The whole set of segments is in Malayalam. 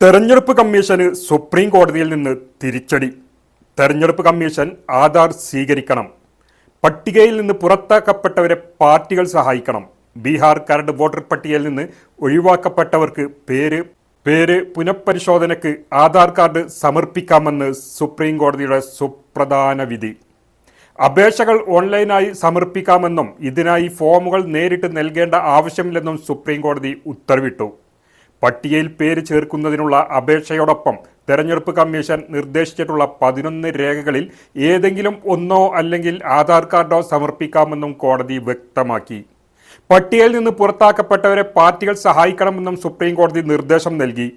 തെരഞ്ഞെടുപ്പ് കമ്മീഷന് സുപ്രീം കോടതിയിൽ നിന്ന് തിരിച്ചടി. തെരഞ്ഞെടുപ്പ് കമ്മീഷൻ ആധാർ സ്വീകരിക്കണം. പട്ടികയിൽ നിന്ന് പുറത്താക്കപ്പെട്ടവരെ പാർട്ടികൾ സഹായിക്കണം. ബീഹാർ കരട് വോട്ടർ പട്ടികയിൽ നിന്ന് ഒഴിവാക്കപ്പെട്ടവർക്ക് പേര് പേര് പുനഃപരിശോധനയ്ക്ക് ആധാർ കാർഡ് സമർപ്പിക്കാമെന്ന് സുപ്രീം കോടതിയുടെ സുപ്രധാന വിധി. അപേക്ഷകൾ ഓൺലൈനായി സമർപ്പിക്കാമെന്നും ഇതിനായി ഫോമുകൾ നേരിട്ട് നൽകേണ്ട ആവശ്യമില്ലെന്നും സുപ്രീം കോടതി ഉത്തരവിട്ടു. പട്ടികയിൽ പേര് ചേർക്കുന്നതിനുള്ള അപേക്ഷയോടൊപ്പം തെരഞ്ഞെടുപ്പ് കമ്മീഷൻ നിർദ്ദേശിച്ചിട്ടുള്ള പതിനൊന്ന് രേഖകളിൽ ഏതെങ്കിലും ഒന്നോ അല്ലെങ്കിൽ ആധാർ കാർഡോ സമർപ്പിക്കാമെന്നും കോടതി വ്യക്തമാക്കി. പട്ടികയിൽ നിന്ന് പുറത്താക്കപ്പെട്ടവരെ പാർട്ടികൾ സഹായിക്കണമെന്നും സുപ്രീം കോടതി നിർദ്ദേശം നൽകി.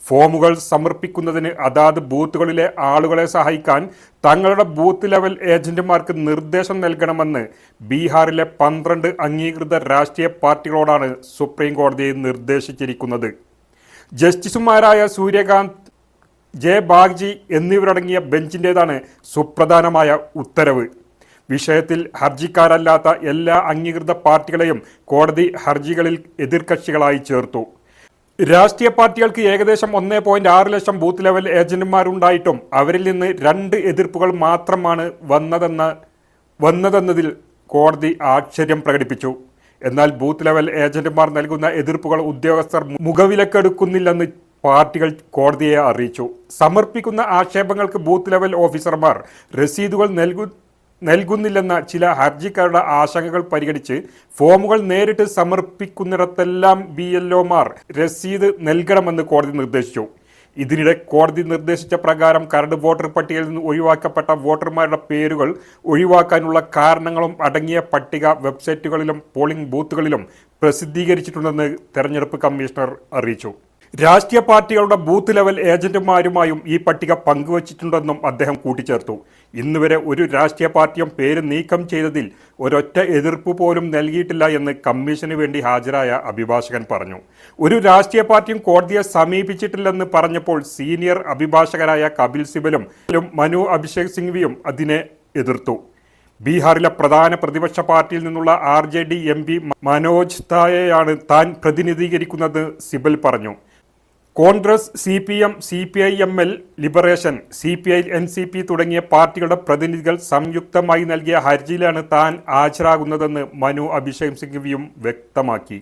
ഫോമുകൾ സമർപ്പിക്കുന്നതിന് അതാത് ബൂത്തുകളിലെ ആളുകളെ സഹായിക്കാൻ തങ്ങളുടെ ബൂത്ത് ലെവൽ ഏജന്റുമാർക്ക് നിർദ്ദേശം നൽകണമെന്ന് ബീഹാറിലെ പന്ത്രണ്ട് അംഗീകൃത രാഷ്ട്രീയ പാർട്ടികളോടാണ് സുപ്രീം കോടതി നിർദ്ദേശിച്ചിരിക്കുന്നത്. ജസ്റ്റിസുമാരായ സൂര്യകാന്ത് ജെ ബാഗ്ജി എന്നിവരടങ്ങിയ ബെഞ്ചിന്റേതാണ് സുപ്രധാനമായ ഉത്തരവ്. വിഷയത്തിൽ ഹർജിക്കാരല്ലാത്ത എല്ലാ അംഗീകൃത പാർട്ടികളെയും കോടതി ഹർജികളിൽ എതിർകക്ഷികളായി ചേർത്തു. രാഷ്ട്രീയ പാർട്ടികൾക്ക് ഏകദേശം ഒന്നേ പോയിന്റ് ആറ് ലക്ഷം ബൂത്ത് ലെവൽ ഏജന്റുമാരുണ്ടായിട്ടും അവരിൽ നിന്ന് രണ്ട് എതിർപ്പുകൾ മാത്രമാണ് വന്നതെന്ന് വന്നതെന്നതിൽ കോടതി ആശ്ചര്യം പ്രകടിപ്പിച്ചു. എന്നാൽ ബൂത്ത് ലെവൽ ഏജന്റുമാർ നൽകുന്ന എതിർപ്പുകൾ ഉദ്യോഗസ്ഥർ മുഖവിലക്കെടുക്കുന്നില്ലെന്ന് പാർട്ടികൾ കോടതിയെ അറിയിച്ചു. സമർപ്പിക്കുന്ന ആക്ഷേപങ്ങൾക്ക് ബൂത്ത് ലെവൽ ഓഫീസർമാർ രസീതുകൾ നൽകു നൽകുന്നില്ലെന്ന ചില ഹർജിക്കാരുടെ ആശങ്കകൾ പരിഗണിച്ച് ഫോമുകൾ നേരിട്ട് സമർപ്പിക്കുന്നിടത്തെല്ലാം ബി എൽ ഒമാർ രസീത് നൽകണമെന്ന് കോടതി നിർദ്ദേശിച്ചു. ഇതിനിടെ കോടതി നിർദ്ദേശിച്ച പ്രകാരം കരട് വോട്ടർ പട്ടികയിൽ നിന്ന് ഒഴിവാക്കപ്പെട്ട വോട്ടർമാരുടെ പേരുകൾ ഒഴിവാക്കാനുള്ള കാരണങ്ങളും അടങ്ങിയ പട്ടിക വെബ്സൈറ്റുകളിലും പോളിംഗ് ബൂത്തുകളിലും പ്രസിദ്ധീകരിച്ചിട്ടുണ്ടെന്ന് തെരഞ്ഞെടുപ്പ് കമ്മീഷണർ അറിയിച്ചു. രാഷ്ട്രീയ പാർട്ടികളുടെ ബൂത്ത് ലെവൽ ഏജന്റുമാരുമായും ഈ പട്ടിക പങ്കുവച്ചിട്ടുണ്ടെന്നും അദ്ദേഹം കൂട്ടിച്ചേർത്തു. ഇന്നുവരെ ഒരു രാഷ്ട്രീയ പാർട്ടിയും പേര് നീക്കം ചെയ്തതിൽ ഒരൊറ്റ എതിർപ്പ് പോലും നൽകിയിട്ടില്ല എന്ന് കമ്മീഷന് വേണ്ടി ഹാജരായ അഭിഭാഷകൻ പറഞ്ഞു. ഒരു രാഷ്ട്രീയ പാർട്ടിയും കോടതിയെ സമീപിച്ചിട്ടില്ലെന്ന് പറഞ്ഞപ്പോൾ സീനിയർ അഭിഭാഷകരായ കപിൽ സിബലും മനു അഭിഷേക് സിംഗ്വിയും അതിനെ എതിർത്തു. ബീഹാറിലെ പ്രധാന പ്രതിപക്ഷ പാർട്ടിയിൽ നിന്നുള്ള R J D M P Manoj തായെയാണ് താൻ പ്രതിനിധീകരിക്കുന്നത് സിബൽ പറഞ്ഞു. Congress C P M C P I M L liberation C P I N C P തുടങ്ങിയ പാർട്ടികളുടെ പ്രതിനിധികൾ സംയുക്തമായി നൽകിയ ഹർജിയിലാണ് താൻ ഹാജരാകുന്നതെന്ന് മനു അഭിഷേക് സിംഗ്വിയും വ്യക്തമാക്കി.